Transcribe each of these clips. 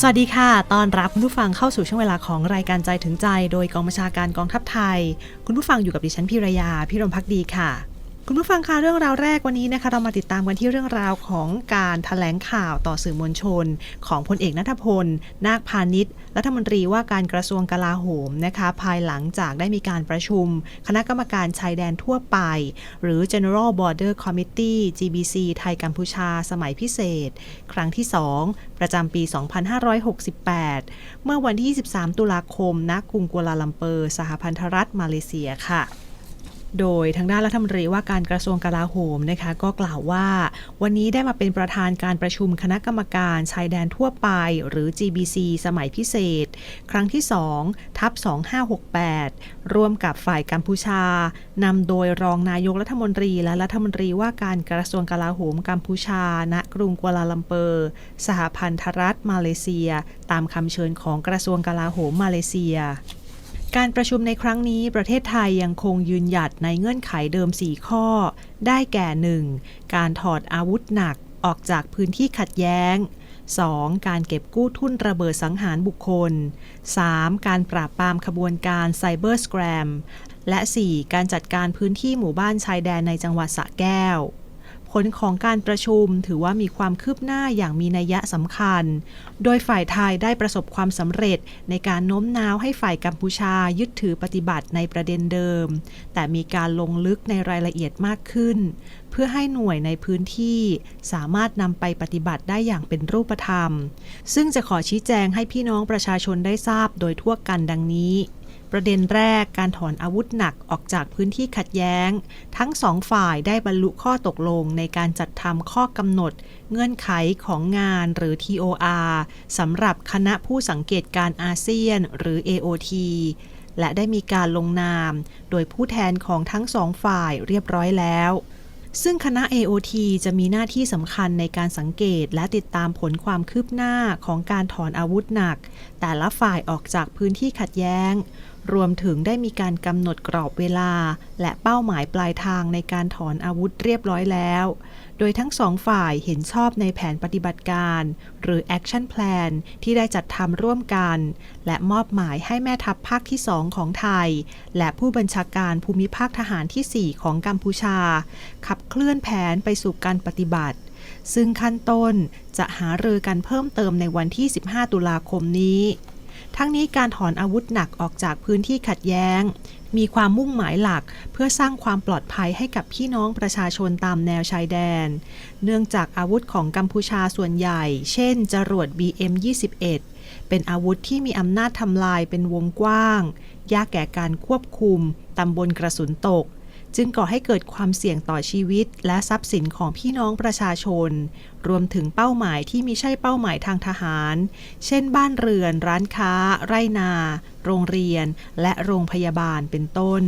สวัสดีค่ะ ตอนรับคุณผู้ฟังเข้าสู่ช่วงเวลาของรายการใจถึงใจ โดยกองบัญชาการกองทัพไทย คุณผู้ฟังอยู่กับดิฉันพิรยา พิรมพักดีค่ะ คุณผู้ฟังคะเรื่องราวแรกวันนี้นะคะเรามาติดตามกันที่เรื่องราวของการถแถลงข่าวต่อสื่อมวลชน ของพลเอกนัทพล นาคพาณิชย์รัฐมนตรีว่าการกระทรวงกลาโหมนะคะภายหลังจากได้มีการประชุม คณะกรรมการชายแดนทั่วไป หรือ General Border Committee GBC ไทยกัมพูชา สมัยพิเศษ ครั้งที่ 2 ประจำปี 2568 เมื่อวันที่ 23 ตุลาคมณกรุงกัวลาลัมเปอร์ สหพันธรัฐมาเลเซียค่ะ โดยทางด้านรัฐมนตรีว่าการกระทรวงกลาโหมนะคะก็กล่าวว่า วันนี้ได้มาเป็นประธานการประชุมคณะกรรมการชายแดนทั่วไป หรือ GBC สมัยพิเศษ ครั้งที่2ทับ2568 ร่วมกับฝ่ายกัมพูชานำโดยรองนายกรัฐมนตรีและรัฐมนตรีว่าการกระทรวงกลาโหมกัมพูชา ณกรุงกัวลาลัมเปอร์ สหพันธรัฐมาเลเซีย ตามคำเชิญของกระทรวงกลาโหมมาเลเซีย การประชุมในครั้งนี้ประเทศไทยยังคงยืนหยัดในเงื่อนไขเดิม 4 ข้อ ได้แก่ 1. การถอดอาวุธหนักออกจากพื้นที่ขัดแย้ง 2. การเก็บกู้ทุนระเบิดสังหารบุคคล 3. การปราบปรามขบวนการไซเบอร์สแกรม และ 4. การจัดการพื้นที่หมู่บ้านชายแดนในจังหวัดสระแก้ว ผลของการประชุมถือว่ามีความคืบหน้าอย่างมีนัยยะสำคัญ โดยฝ่ายไทยได้ประสบความสำเร็จในการโน้มน้าวให้ฝ่ายกัมพูชายึดถือปฏิบัติในประเด็นเดิม แต่มีการลงลึกในรายละเอียดมากขึ้น เพื่อให้หน่วยในพื้นที่สามารถนำไปปฏิบัติได้อย่างเป็นรูปธรรม ซึ่งจะขอชี้แจงให้พี่น้องประชาชนได้ทราบโดยทั่วกันดังนี้ ประเด็นแรกการถอนอาวุธหนักออกจากพื้นที่ขัดแย้ง ทั้งสองฝ่ายได้บรรลุข้อตกลงในการจัดทำข้อกำหนด เงื่อนไขของงานหรือ TOR สำหรับคณะผู้สังเกตการอาเซียนหรือ AOT และได้มีการลงนาม โดยผู้แทนของทั้งสองฝ่ายเรียบร้อยแล้วซึ่งคณะ AOT จะมีหน้าที่สำคัญในการสังเกตและติดตามผลความคืบหน้าของการถอนอาวุธหนัก แต่ละฝ่ายออกจากพื้นที่ขัดแย้ง รวมถึงได้มีการกำหนดกรอบเวลา และเป้าหมายปลายทางในการถอนอาวุธเรียบร้อยแล้ว โดยทั้งสองฝ่ายเห็นชอบในแผนปฏิบัติการ หรือ Action Plan ที่ได้จัดทำร่วมกัน และมอบหมายให้แม่ทัพภาคที่2ของไทย และผู้บัญชาการภูมิภาคทหารที่ 4 ของกัมพูชา ขับเคลื่อนแผนไปสู่การปฏิบัติซึ่งขั้นต้นจะหารือกันเพิ่มเติมในวันที่ 15 ตุลาคมนี้ ทั้งนี้การถอนอาวุธหนักออกจากพื้นที่ขัดแย้ง มีความมุ่งหมายหลักเพื่อสร้างความปลอดภัยให้กับพี่น้องประชาชนตามแนวชายแดน เนื่องจากอาวุธของกัมพูชาส่วนใหญ่ เช่น จรวด BM21 เป็นอาวุธที่มีอำนาจทำลายเป็นวงกว้าง ยากแก่การควบคุมตำบลกระสุนตก จึงก่อให้เกิดความเสี่ยงต่อชีวิต และทรัพย์สินของพี่น้องประชาชน รวมถึงเป้าหมายที่มีใช่เป้าหมายทางทหาร เช่น บ้านเรือน ร้านค้า ไร่นา โรงเรียน และโรงพยาบาลเป็นต้น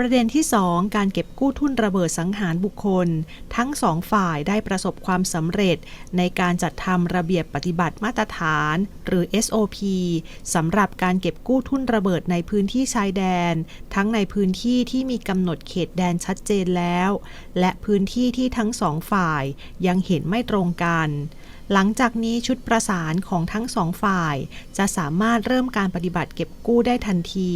ประเด็นที่ 2 การเก็บกู้ทุนระเบิดสังหารบุคคล ทั้งสองฝ่ายได้ประสบความสำเร็จ ในการจัดทำระเบียบปฏิบัติมาตรฐาน หรือ SOP สำหรับการเก็บกู้ทุนระเบิดในพื้นที่ชายแดน ทั้งในพื้นที่ที่มีกำหนดเขตแดนชัดเจนแล้ว และพื้นที่ที่ทั้งสองฝ่ายยังเห็นไม่ตรงกันหลังจากนี้ชุดประสานของทั้งสองฝ่าย จะสามารถเริ่มการปฏิบัติเก็บกู้ได้ทันที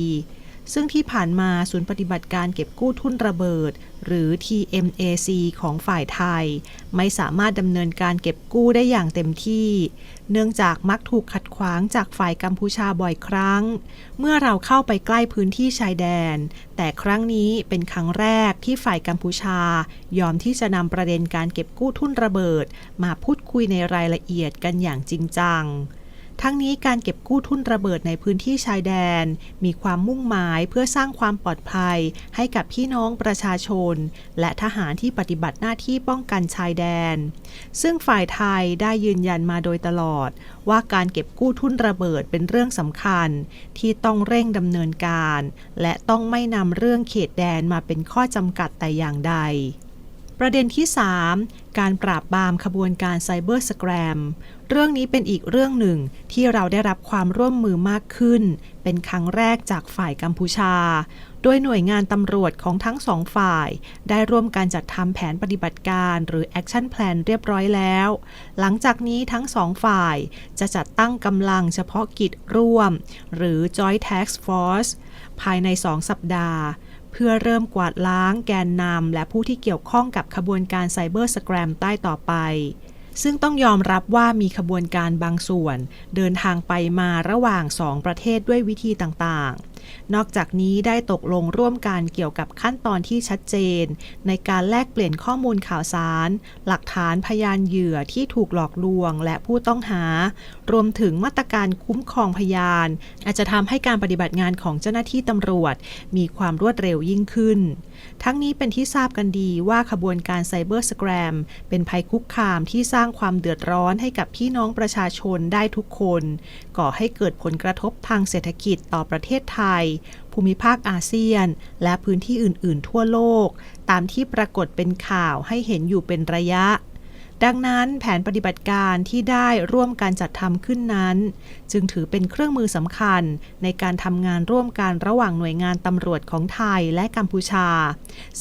ซึ่งที่ผ่านมาศูนย์ปฏิบัติการเก็บกู้ทุนระเบิด หรือ TMAC ของฝ่ายไทย ไม่สามารถดำเนินการเก็บกู้ได้อย่างเต็มที่ เนื่องจากมักถูกขัดขวางจากฝ่ายกัมพูชาบ่อยครั้ง เมื่อเราเข้าไปใกล้พื้นที่ชายแดน แต่ครั้งนี้เป็นครั้งแรกที่ฝ่ายกัมพูชา ยอมที่จะนำประเด็นการเก็บกู้ทุนระเบิด มาพูดคุยในรายละเอียดกันอย่างจริงจัง ทั้งนี้การเก็บกู้ทุนระเบิดในพื้นที่ชายแดน มีความมุ่งหมายเพื่อสร้างความปลอดภัย ให้กับพี่น้องประชาชน และทหารที่ปฏิบัติหน้าที่ป้องกันชายแดน ซึ่งฝ่ายไทยได้ยืนยันมาโดยตลอด ว่าการเก็บกู้ทุนระเบิดเป็นเรื่องสำคัญ ที่ต้องเร่งดำเนินการ และต้องไม่นำเรื่องเขตแดนมาเป็นข้อจำกัดแต่อย่างใด ประเด็นที่ 3 การปราบปรามขบวนการไซเบอร์สแกรม เรื่องนี้เป็นอีกเรื่องหนึ่งที่เราได้รับความร่วมมือมากขึ้น เป็นครั้งแรกจากฝ่ายกัมพูชา โดยหน่วยงานตำรวจของทั้งสองฝ่าย ได้ร่วมการจัดทำแผนปฏิบัติการหรือ Action Plan เรียบร้อยแล้ว หลังจากนี้ทั้งสองฝ่ายจะจัดตั้งกำลังเฉพาะกิจร่วม หรือ Joint Task Force ภายใน 2 สัปดาห์ เพื่อเริ่มกวาดล้างแกนนำและผู้ที่เกี่ยวข้องกับขบวนการไซเบอร์สแกรมใต้ต่อไป ซึ่งต้องยอมรับว่ามีขบวนการบางส่วน เดินทางไปมาระหว่างสองประเทศด้วยวิธีต่างๆ นอกจากนี้ได้ตกลงร่วมกันเกี่ยวกับขั้นตอนที่ชัดเจน ในการแลกเปลี่ยนข้อมูลข่าวสาร หลักฐานพยานเหยื่อที่ถูกหลอกลวง และผู้ต้องหา รวมถึงมาตรการคุ้มครองพยาน อาจจะทำให้การปฏิบัติงานของเจ้าหน้าที่ตำรวจ มีความรวดเร็วยิ่งขึ้น ทั้งนี้เป็นที่ทราบกันดีว่าขบวนการไซเบอร์สแกรมเป็นภัยคุกคามที่สร้างความเดือดร้อนให้กับพี่น้องประชาชนได้ทุกคน ก่อให้เกิดผลกระทบทางเศรษฐกิจต่อประเทศไทยภูมิภาคอาเซียน และพื้นที่อื่น ๆ ทั่วโลก ตามที่ปรากฏเป็นข่าวให้เห็นอยู่เป็นระยะ ดังนั้นแผนปฏิบัติการที่ได้ร่วมการจัดทำขึ้นนั้น จึงถือเป็นเครื่องมือสำคัญในการทำงานร่วมกันระหว่างหน่วยงานตำรวจของไทยและกัมพูชา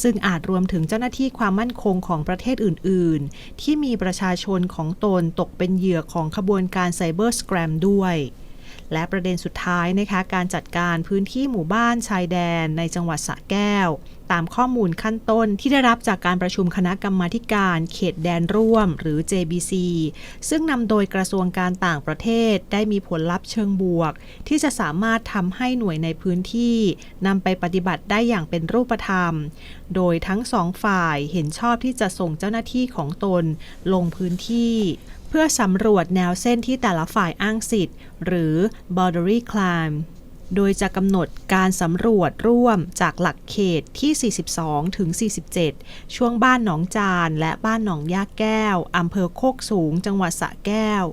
ซึ่งอาจรวมถึงเจ้าหน้าที่ความมั่นคงของประเทศอื่น ๆ ที่มีประชาชนของตนตกเป็นเหยื่อของขบวนการไซเบอร์สแกรมด้วย และประเด็นสุดท้ายนะคะการจัดการพื้นที่หมู่บ้านชายแดนในจังหวัดสระแก้ว ตามข้อมูลขั้นต้นที่ได้รับจากการประชุมคณะกรรมาการเขตแดนร่วม หรือ JBC ซึ่งนำโดยกระทรวงการต่างประเทศได้มีผลลัพธ์เชิงบวก ที่จะสามารถทำให้หน่วยในพื้นที่นำไปปฏิบัติได้อย่างเป็นรูปธรรม โดยทั้งสองฝ่ายเห็นชอบที่จะส่งเจ้าหน้าที่ของตนลงพื้นที่ เพื่อสำรวจแนวเส้นที่แต่ละฝ่ายอ้างสิทธิ์ หรือ boundary climb โดยจะกำหนดการสำรวจร่วมจากหลักเขตที่ 42 ถึง 47 ช่วงบ้านหนองจานและบ้านหนองยาแก้ว อำเภอโคกสูง จังหวัดสระแก้ว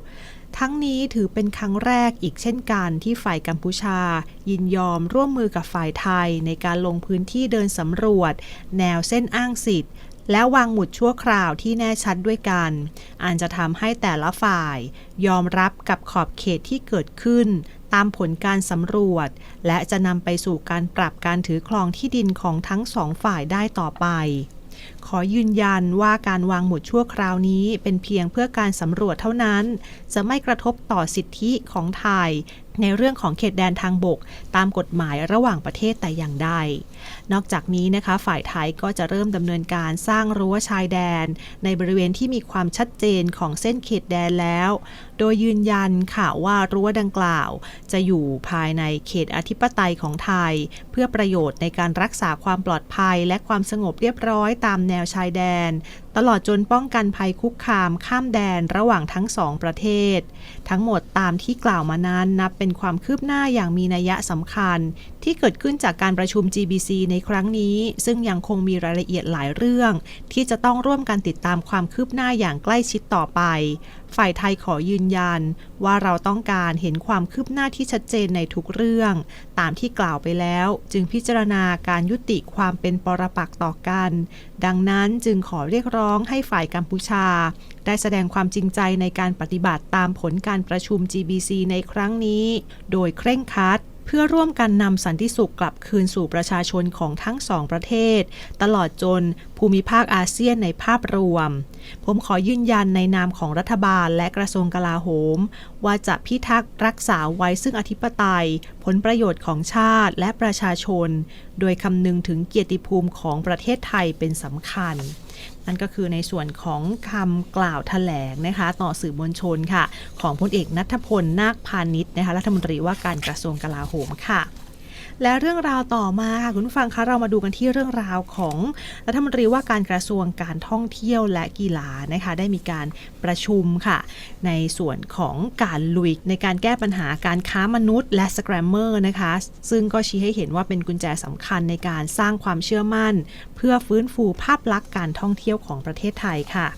ทั้งนี้ถือเป็นครั้งแรกอีกเช่นกันที่ฝ่ายกัมพูชา ยินยอมร่วมมือกับฝ่ายไทยในการลงพื้นที่เดินสำรวจ แนวเส้นอ้างสิทธิ์ และวางหมุดชั่วคราวที่แน่ชัดด้วยกัน อันจะทำให้แต่ละฝ่าย ยอมรับกับขอบเขตที่เกิดขึ้น ตามผลการสำรวจ และจะนำไปสู่การปรับการถือครองที่ดินของทั้งสองฝ่ายได้ต่อไปขอยืนยันว่าการวางหมุดชั่วคราวนี้เป็นเพียงเพื่อการสำรวจเท่านั้น จะไม่กระทบต่อสิทธิของไทย ในเรื่องของเขตแดนทางบก ตามกฎหมายระหว่างประเทศแต่อย่างใด นอกจากนี้นะคะ ฝ่ายไทยก็จะเริ่มดำเนินการสร้างรั้วชายแดน ในบริเวณที่มีความชัดเจนของเส้นเขตแดนแล้ว โดยยืนยันค่ะว่ารั้วดังกล่าว จะอยู่ภายในเขตอธิปไตยของไทย เพื่อประโยชน์ในการรักษาความปลอดภัย และความสงบเรียบร้อยตามแนวชายแดน ตลอดจนป้องกันภัยคุกคามข้ามแดนระหว่างทั้งสองประเทศ ทั้งหมดตามที่กล่าวมานั้นนับเป็นความคืบหน้าอย่างมีนัยสำคัญ ที่เกิดขึ้นจากการประชุม GBC ในครั้งนี้ ซึ่งยังคงมีรายละเอียดหลายเรื่อง ที่จะต้องร่วมกันติดตามความคืบหน้าอย่างใกล้ชิดต่อไป ฝ่ายไทยขอยืนยัน ว่าเราต้องการเห็นความคืบหน้าที่ชัดเจนในทุกเรื่อง ตามที่กล่าวไปแล้ว จึงพิจารณาการยุติความเป็นปรปักษ์ต่อกัน ดังนั้นจึงขอเรียกร้องให้ฝ่ายกัมพูชา ได้แสดงความจริงใจในการปฏิบัติตามผลการประชุม GBC ในครั้งนี้ โดยเคร่งครัด เพื่อร่วมกันนำสันติสุขกลับคืนสู่ประชาชนของทั้งสองประเทศ ตลอดจนภูมิภาคอาเซียนในภาพรวม ผมขอยืนยันในนามของรัฐบาลและกระทรวงกลาโหม ว่าจะพิทักษ์รักษาไว้ซึ่งอธิปไตย ผลประโยชน์ของชาติและประชาชน โดยคำนึงถึงเกียรติภูมิของประเทศไทยเป็นสำคัญ นั่นก็คือในส่วนของคำกล่าวแถลงนะคะต่อสื่อมวลชนค่ะ ของพลเอกนัทพลนาคพาณิชย์นะคะรัฐมนตรีว่าการกระทรวงกลาโหมค่ะ และเรื่องราวต่อมาค่ะคุณผู้ฟังคะเรามาดูกันที่เรื่องราวของรัฐมนตรีว่าการกระทรวงการท่องเที่ยวและกีฬานะคะได้มีการประชุมค่ะ ในส่วนของการลุยในการแก้ปัญหาการค้ามนุษย์ และสแกรมเมอร์นะคะซึ่งก็ชี้ให้เห็นว่าเป็นกุญแจสำคัญในการสร้างความเชื่อมั่น เพื่อฟื้นฟูภาพลักษณ์การท่องเที่ยวของประเทศไทยค่ะ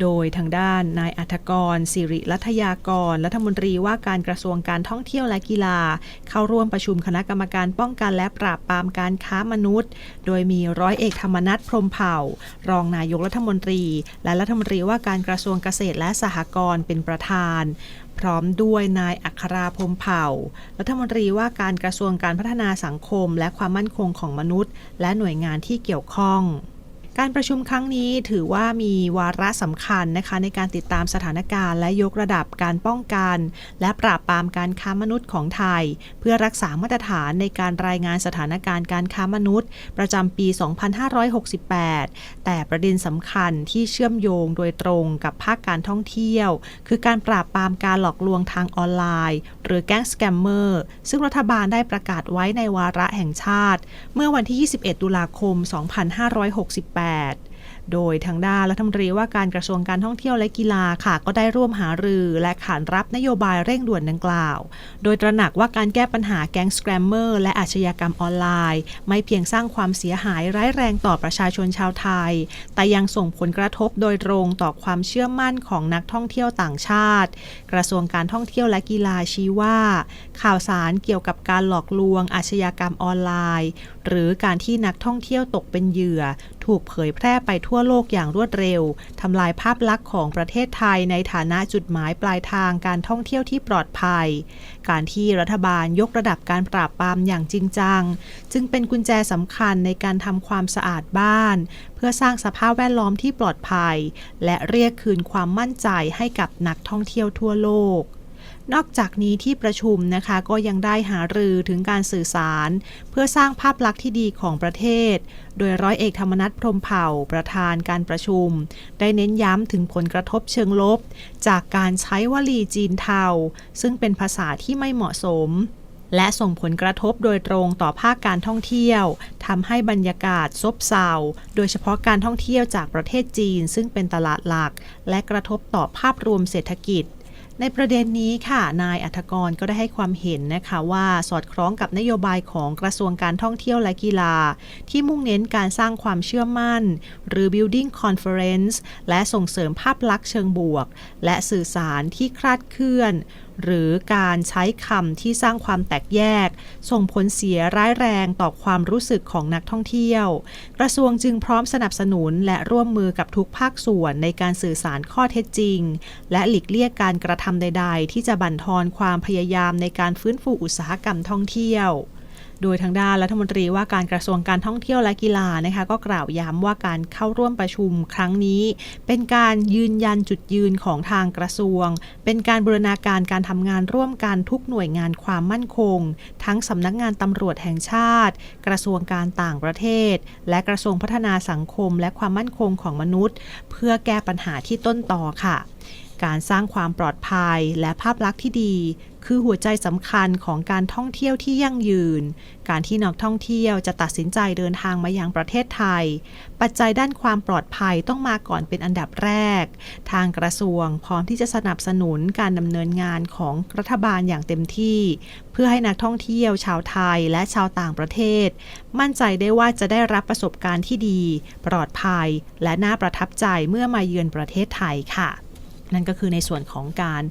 โดยทางด้านนายอัธกรสิริรัตยากร รัฐมนตรีว่าการกระทรวงการท่องเที่ยวและกีฬา เข้าร่วมประชุมคณะกรรมการป้องกันและปราบปรามการค้ามนุษย์ โดยมีร้อยเอกธรรมนัฐพรมเผ่า รองนายกรัฐมนตรี และรัฐมนตรีว่าการกระทรวงเกษตรและสหกรณ์เป็นประธานพร้อมด้วยนายอัคราพรมเผ่า รัฐมนตรีว่าการกระทรวงการพัฒนาสังคม และความมั่นคงของมนุษย์ และหน่วยงานที่เกี่ยวข้อง การประชุมครั้งนี้ถือว่ามีวาระสำคัญนะคะในการติดตามสถานการณ์และยกระดับการป้องกัน และปราบปรามการค้ามนุษย์ของไทย เพื่อรักษามาตรฐานในการรายงานสถานการณ์การค้ามนุษย์ ประจำปี 2568 แต่ประเด็นสำคัญที่เชื่อมโยงโดยตรงกับภาคการท่องเที่ยว คือการปราบปรามการหลอกลวงทางออนไลน์ หรือแก๊งสแกมเมอร์ซึ่งรัฐบาลได้ประกาศไว้ในวาระแห่งชาติ เมื่อวันที่ 21 ตุลาคม 2568โดยทางด้านรัฐมนตรีว่าการกระทรวงการท่องเที่ยวและกีฬาค่ะ ก็ได้ร่วมหารือและขานรับนโยบายเร่งด่วนดังกล่าว โดยตระหนักว่าการแก้ปัญหาแก๊งสแกรมเมอร์และอาชญากรรมออนไลน์ ไม่เพียงสร้างความเสียหายร้ายแรงต่อประชาชนชาวไทย แต่ยังส่งผลกระทบโดยตรงต่อความเชื่อมั่นของนักท่องเที่ยวต่างชาติ กระทรวงการท่องเที่ยวและกีฬาชี้ว่า ข่าวสารเกี่ยวกับการหลอกลวงอาชญากรรมออนไลน์หรือการที่นักท่องเที่ยวตกเป็นเหยื่อ ถูกเผยแพร่ไปทั่วโลกอย่างรวดเร็วทำลายภาพลักษณ์ของประเทศไทยในฐานะจุดหมายปลายทางการท่องเที่ยวที่ปลอดภัย การที่รัฐบาลยกระดับการปราบปรามอย่างจริงจัง จึงเป็นกุญแจสำคัญในการทำความสะอาดบ้าน เพื่อสร้างสภาพแวดล้อมที่ปลอดภัย และเรียกคืนความมั่นใจให้กับนักท่องเที่ยวทั่วโลก นอกจากนี้ที่ประชุมนะคะก็ยังได้หารือถึงการสื่อสาร เพื่อสร้างภาพลักษณ์ที่ดีของประเทศ โดยร้อยเอกธรรมนัฐพรมเผ่าประธานการประชุม ได้เน้นย้ำถึงผลกระทบเชิงลบ จากการใช้วลีจีนเทาซึ่งเป็นภาษาที่ไม่เหมาะสมและส่งผลกระทบโดยตรงต่อภาคการท่องเที่ยวทำให้บรรยากาศซบเซา โดยเฉพาะการท่องเที่ยวจากประเทศจีน ซึ่งเป็นตลาดหลัก และกระทบต่อภาพรวมเศรษฐกิจ ในประเด็นนี้ค่ะนายอัธกรก็ได้ให้ความเห็นนะคะว่าสอดคล้องกับนโยบายของกระทรวงการท่องเที่ยวและกีฬา ที่มุ่งเน้นการสร้างความเชื่อมั่น หรือ building conference และส่งเสริมภาพลักษณ์เชิงบวก และสื่อสารที่คลาดเคลื่อน หรือการใช้คำที่สร้างความแตกแยก ส่งผลเสียร้ายแรงต่อความรู้สึกของนักท่องเที่ยว กระทรวงจึงพร้อมสนับสนุนและร่วมมือกับทุกภาคส่วนในการสื่อสารข้อเท็จจริง และหลีกเลี่ยงการกระทำใด ๆ ที่จะบั่นทอนความพยายามในการฟื้นฟูอุตสาหกรรมท่องเที่ยว โดยทางด้านรัฐมนตรีว่าการกระทรวงการท่องเที่ยวและกีฬานะคะก็กล่าวย้ำว่าการเข้าร่วมประชุมครั้งนี้ เป็นการยืนยันจุดยืนของทางกระทรวง เป็นการบูรณาการการทำงานร่วมกันทุกหน่วยงานความมั่นคง ทั้งสำนักงานตำรวจแห่งชาติ กระทรวงการต่างประเทศ และกระทรวงพัฒนาสังคม และความมั่นคงของมนุษย์ เพื่อแก้ปัญหาที่ต้นต่อค่ะการสร้างความปลอดภัยและภาพลักษณ์ที่ดี คือหัวใจสำคัญของการท่องเที่ยวที่ยั่งยืน การที่นักท่องเที่ยวจะตัดสินใจเดินทางมายังประเทศไทย ปัจจัยด้านความปลอดภัยต้องมาก่อนเป็นอันดับแรก ทางกระทรวงพร้อมที่จะสนับสนุนการดำเนินงานของรัฐบาลอย่างเต็มที่ เพื่อให้นักท่องเที่ยวชาวไทยและชาวต่างประเทศ มั่นใจได้ว่าจะได้รับประสบการณ์ที่ดี ปลอดภัย และน่าประทับใจเมื่อมาเยือนประเทศไทยค่ะ นั่นก็คือในส่วนของการ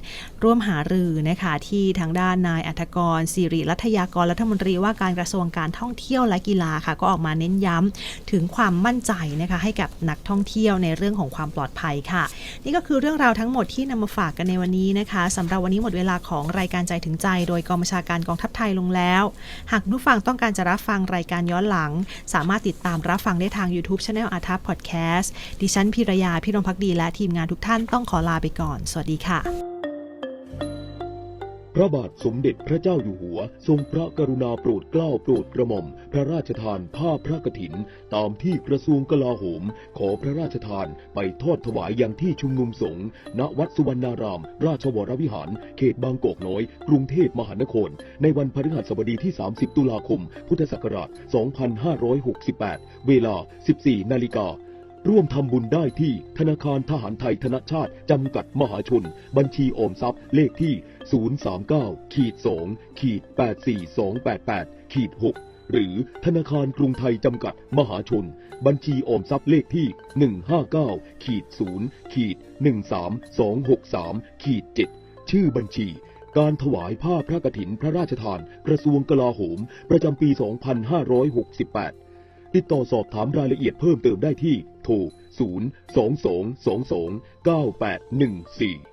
ร่วมหารือนะคะที่ทางด้านนายอัธกรสิริรัตยากรรัฐมนตรีว่าการกระทรวงการท่องเที่ยวและกีฬาค่ะ ก็ออกมาเน้นย้ำถึงความมั่นใจนะคะให้กับนักท่องเที่ยวในเรื่องของความปลอดภัยค่ะ นี่ก็คือเรื่องราวทั้งหมดที่นำมาฝากกันในวันนี้นะคะสำหรับวันนี้หมดเวลาของรายการใจถึงใจ โดยกองบัญชาการกองทัพไทยลงแล้ว หากผู้ฟังต้องการจะรับฟังรายการย้อนหลัง สามารถติดตามรับฟังได้ทาง YouTube Channel อาทัพพอดแคสต์ดิฉันพิรยาพี่รมพักดีและทีมงานทุกท่านต้องขอลาไปก่อน สวัสดีค่ะ พระบาทสมเด็จพระเจ้าอยู่หัว ทรงพระกรุณาโปรดเกล้าโปรดกระหม่อม พระราชทานผ้าพระกฐิน ตามที่กระทรวงกลาโหม ขอพระราชทานไปทอดถวายยังที่ชุมนุมสงฆ์ณวัดสุวรรณาราม ราชวรวิหาร เขตบางกอกน้อย กรุงเทพมหานคร ในวันพฤหัสบดีที่ 30 ตุลาคม พุทธศักราช 2568 เวลา 14 นาฬิกา ร่วมทำบุญได้ที่ธนาคารทหารไทยธนชาติจำกัดมหาชน บัญชีออมทรัพย์เลขที่ 039ขีด2ขีด84288ขีด6หรือธนาคารกรุงไทยจำกัดมหาชน บัญชีออมทรัพย์เลขที่ 159ขีด0ขีด13263ขีด7ชื่อบัญชีการถวายผ้าพระกฐินพระราชทาน กระทรวงกลาโหม ประจำปี 2568 ติดต่อสอบถามรายละเอียดเพิ่มเติมได้ที่โทร 0 2 2 2 2 9 8 1 4